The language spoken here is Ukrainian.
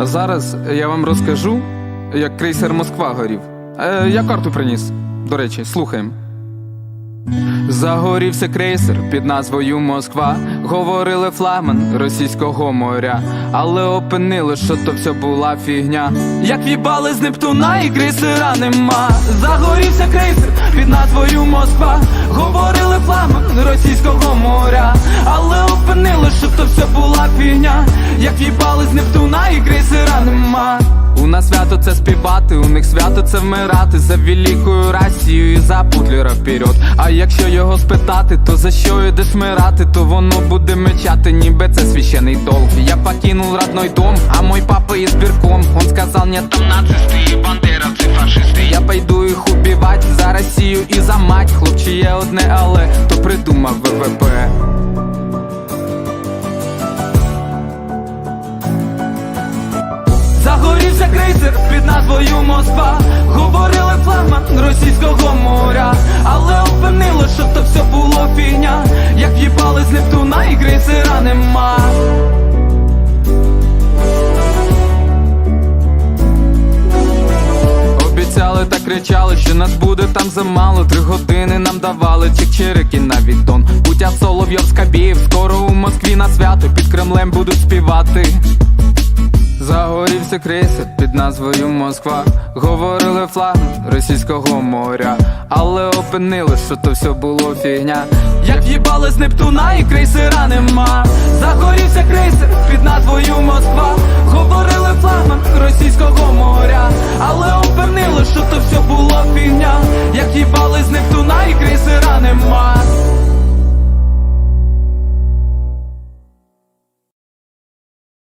А зараз я вам розкажу, як крейсер Москва горів. Е, я карту приніс. До речі, слухаємо. Загорівся крейсер під назвою Москва. Говорили флагман російського моря, але опинили, що то все була фігня. Як в'їбали з Нептуна і крейсера нема. Загорівся крейсер під назвою Москва. Говорили флагман російського моря, але опинили, що то все була фігня. Як в'їбали з Нептуна нас свято це співати, у них свято це вмирати за великою Росією і за Путлера вперед. А якщо його спитати, то за що йдеш вмирати, то воно буде мечати, ніби це священий долг. Я покинул родной дом, а мой папа избирком Он сказал, нет, там нацисты и бандеровцы фашисты Я пойду їх убивать за Росію і за мать Хлопче, є одне, але то придумав ВВП Загорівся під назвою Москва. Говорили флагман російського моря. Але опинило, що то все було фігня. Як в'їбали з Нептуна і крейсера нема Обіцяли та кричали, що нас буде там замало. Три години нам давали чик-чирики на віддон Путя Соловйов Скабєєв, скоро у Москві на свято Під Кремлем будуть співати. Загорівся крейсер під назвою Москва. Говорили флаг російського моря Але опинили, що то все було фігня. Як їбали з Нептуна і крейсера нема. Загорівся крейсер під назвою